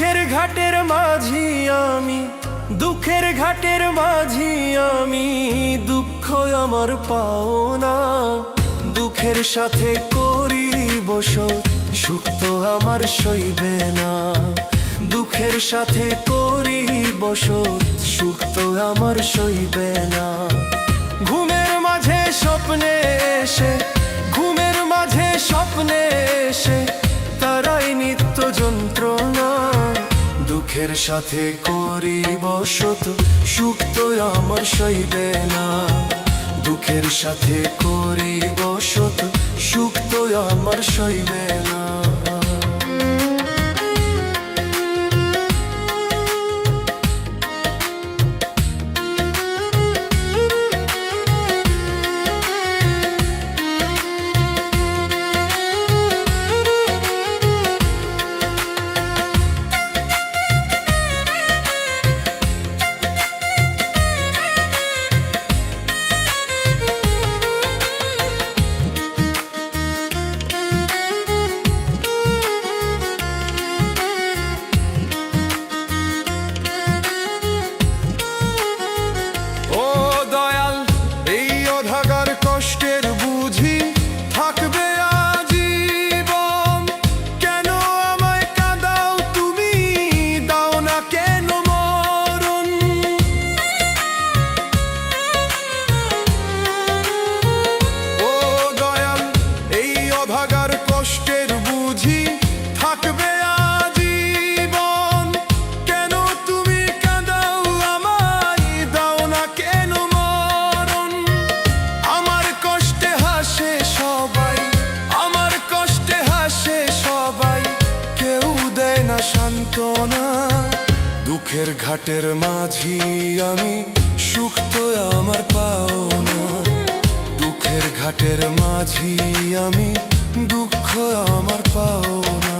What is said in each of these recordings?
দুঃখের ঘাটের মাঝি আমি, দুঃখের ঘাটের মাঝি আমি, দুঃখ আমার পাওনা। দুঃখের সাথে করি বস সুখ তো আমার সইবে না। দুঃখের সাথে করি বস সুখ তো আমার সইবে না। ঘুমের মাঝে স্বপ্নে এসে, ঘুমের মাঝে স্বপ্নে দুঃখের সাথে করি বসত সুখ তো আমার সইবে না। দুঃখের সাথে করি বসত সুখ তো আমার সইবে না। কষ্টের বুঝি থাকবে আজীবন। কেন তুমি কাঁদাও আমায়, দাও কেন মরণ? আমার কষ্টে হাসে সবাই, আমার কষ্টে হাসে সবাই। কেউ দেয় না সান্ত্বনা, দুঃখের ঘাটের মাঝি আমি, সুখ তো আমার পাও না দুঃখের ঘাটের মাঝি আমি দুঃখ আমার পাও না।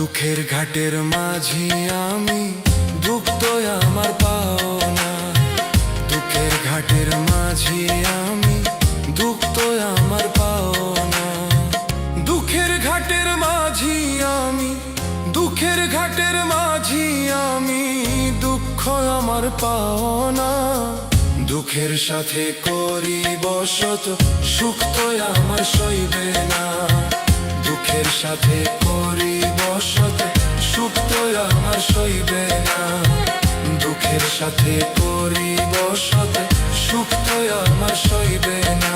দুঃখের ঘাটের মাঝি আমি দুঃখ আমার পাও না দুঃখের ঘাটের মাঝি আমি দুঃখ আমার পাও না দুঃখের ঘাটের মাঝি আমি, দুঃখের ঘাটের মাঝি আমি দুঃখ আমার পাও না দুঃখের সাথে করি বসত সুখ তো আমার সইবে না। দুঃখের সাথে করি সাথে করি সুখ তো আমার সইবে না।